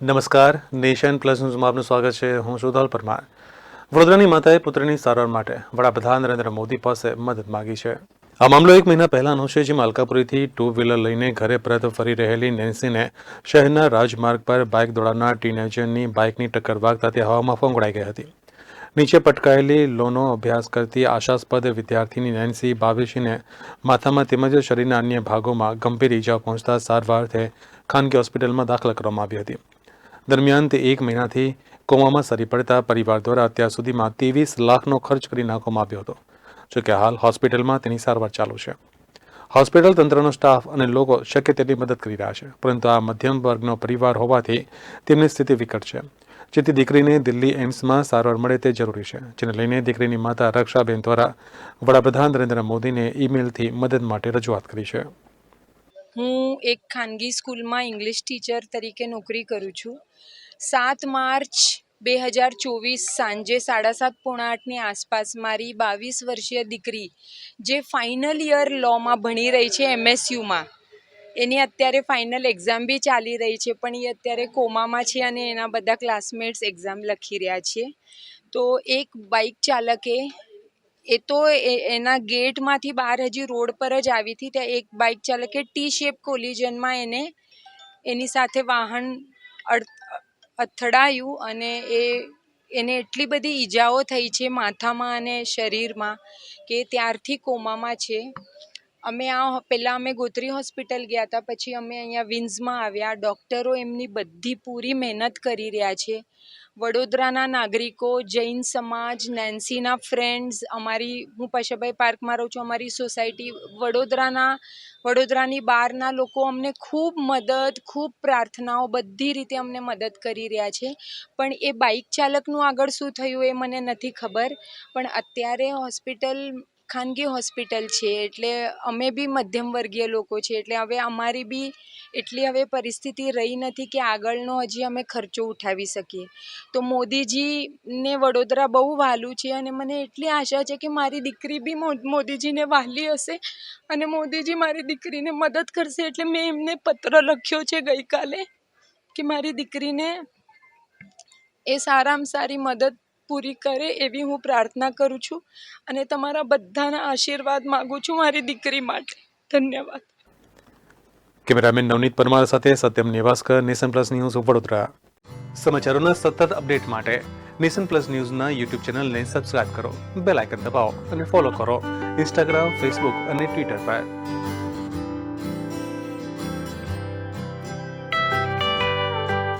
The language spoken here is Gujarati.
નમસ્કાર. નેશન પ્લસ ન્યૂઝમાં આપનું સ્વાગત છે. હું સુધલ પરમાર. વડોદરાની માતાએ પુત્રની સારવાર માટે વડાપ્રધાન નરેન્દ્ર મોદી પાસે મદદ માગી છે. આ મામલો એક મહિના પહેલાનો છે જેમાં અલકાપુરીથી ટુ વ્હીલર લઈને ઘરે પરત ફરી રહેલી નેન્સીને શહેરના રાજમાર્ગ પર બાઇક દોડાવનાર ટીનેજરની બાઇકની ટક્કર વાગતા તે હવામાં ફોંગડાઈ ગઈ હતી. નીચે પટકાયેલી લોનો અભ્યાસ કરતી આશાસ્પદ વિદ્યાર્થીની નેન્સી બાવીસીને માથામાં તેમજ શરીરના અન્ય ભાગોમાં ગંભીર ઈજા પહોંચતા સારવારથી ખાનગી હોસ્પિટલમાં દાખલ કરવામાં આવી હતી. દરમિયાન તે એક મહિનાથી કોમામાં સરી પડતા પરિવાર દ્વારા અત્યાર સુધીમાં ત્રેવીસ લાખનો ખર્ચ કરી નાખવામાં આવ્યો હતો. જોકે હાલ હોસ્પિટલમાં તેની સારવાર ચાલુ છે. હોસ્પિટલ તંત્રનો સ્ટાફ અને લોકો શક્ય તેટલી મદદ કરી રહ્યા છે, પરંતુ આ મધ્યમ વર્ગનો પરિવાર હોવાથી તેમની સ્થિતિ વિકટ છે. જેથી દીકરીને દિલ્હી એમ્સમાં સારવાર મળે તે જરૂરી છે, જેને લઈને દીકરીની માતા રક્ષાબેન દ્વારા વડાપ્રધાન નરેન્દ્ર મોદીને ઈમેલથી મદદ માટે રજૂઆત કરી છે. હું એક ખાનગી સ્કૂલમાં ઇંગ્લિશ ટીચર તરીકે નોકરી કરું છું. સાત માર્ચ બે હજાર ચોવીસ સાંજે સાડા સાત પોણા આઠની આસપાસ મારી બાવીસ વર્ષીય દીકરી, જે ફાઇનલ યર લોમાં ભણી રહી છે એમએસયુમાં એની અત્યારે ફાઇનલ એક્ઝામ બી ચાલી રહી છે, પણ એ અત્યારે કોમામાં છે અને એના બધા ક્લાસમેટ્સ એક્ઝામ લખી રહ્યા છે. તો એક બાઇક ચાલકે એ તો એના ગેટમાંથી બહાર હજી રોડ પર જ આવી હતી. ત્યાં એક બાઇક ચાલકે ટી શેપ કોલિઝનમાં એને, એની સાથે વાહન અથડાયું અને એ, એને એટલી બધી ઈજાઓ થઈ છે માથામાં અને શરીરમાં કે ત્યારથી કોમામાં છે. અમે આ પહેલાં અમે ગોત્રી હોસ્પિટલ ગયા હતા, પછી અમે અહીંયા વિન્ઝમાં આવ્યા. ડૉક્ટરો એમની બધી પૂરી મહેનત કરી રહ્યા છે. વડોદરાના નાગરિકો, જૈન સમાજ, નેન્સીના ફ્રેન્ડ્સ, અમારી, હું પશાભાઈ પાર્કમાં રહું છું, અમારી સોસાયટી, વડોદરાના, વડોદરાની બહારના લોકો અમને ખૂબ મદદ, ખૂબ પ્રાર્થનાઓ બધી રીતે અમને મદદ કરી રહ્યા છે. પણ એ બાઇક ચાલકનું આગળ શું થયું એ મને નથી ખબર. પણ અત્યારે હોસ્પિટલ ખાનગી હોસ્પિટલ છે, એટલે અમે બી મધ્યમ વર્ગીય લોકો છીએ એટલે હવે અમારી બી એટલી હવે પરિસ્થિતિ રહી નથી કે આગળનો હજી અમે ખર્ચો ઉઠાવી શકીએ. તો મોદીજીને વડોદરા બહુ વહાલું છે અને મને એટલી આશા છે કે મારી દીકરી બી મોદીજીને વહાલી હશે અને મોદીજી મારી દીકરીને મદદ કરશે, એટલે મેં એમને પત્ર લખ્યો છે ગઈકાલે કે મારી દીકરીને એ સારામાં સારી મદદ પૂરી કરે એવી હું પ્રાર્થના કરું છું અને તમારા બધાના આશીર્વાદ માગું છું મારી દીકરી માટે. ધન્યવાદ. કેમેરામેન નવનીત પરમાર સાથે Satyam Nevaskar, Nation Plus News Vadodara. સમાચારોના સતત અપડેટ માટે નેશન પ્લસ ન્યૂઝના યુટ્યુબ ચેનલને સબસ્ક્રાઇબ કરો, બેલ આઇકન દબાવો અને ફોલો કરો. ઇન્સ્ટાગ્રામ, ફેસબુક અને ટ્વિટર પર.